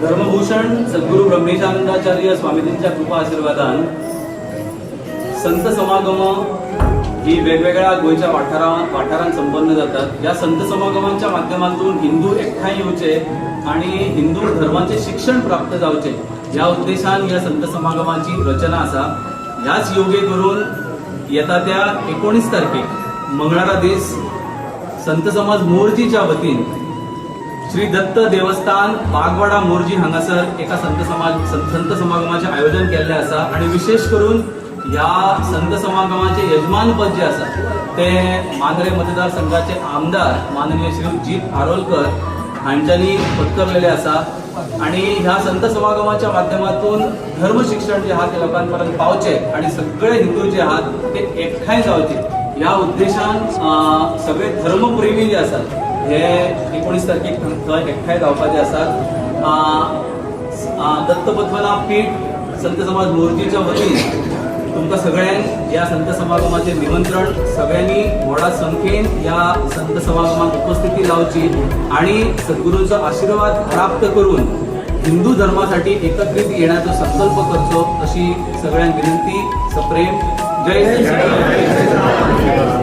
धर्मभूषण सद्गुरू ब्रह्मेशानंदाचार्य स्वामीजींच्या कृपा आशीर्वादान संत समागम ही वेगवेगळ्या गोयच्या वाठारा वाठारांत संपन्न जातात. या संत समागमांच्या माध्यमातून हिंदू एकठांय येवचे आणि हिंदू धर्माचे शिक्षण प्राप्त जावचे या उद्देशान या संत समागमाची रचना आसा ह्याच योगे करून येता त्या एकोणीस तारखेक मंगळारा दीस संत समाज मोर्जीच्या वतीन श्री दत्त देवस्थान बागवाडा मोरजी हांगासर एका संत समाज संत समागमाचे आयोजन केल्लें आसा आणि विशेष करून ह्या संत समागमाचे यजमानपद जे आसा ते मांद्रे मतदारसंघाचे आमदार माननीय श्री जीत आरोलकर हांच्यांनी पत्करलेले आसा आणि ह्या संत समागमाच्या माध्यमातून धर्म शिक्षण जे आहात ते लोकांपर्यंत पावचे आणि सगळे हिंदू जे आहात ते एकठांय जावचे. ह्या उद्देशान सगळे धर्मप्रेमी जे आसात हे एकोणीस तारखेक थंय एकठांय जावपाचे आसात. अं, अं, दत्त पद्मनाभ पीठ संत समाज मोर्जीच्या वतीन तुमकां सगळ्यांक या संत समागमाचे निमंत्रण सगळ्यांनी व्हडा संख्येन या संत समागमात उपस्थिती लावची आणि सद्गुरूंचो आशीर्वाद प्राप्त करून हिंदू धर्मासाठी एकत्रित येण्याचा संकल्प करचो अशी सगळ्यांक विनंती. सप्रेम. जय श्री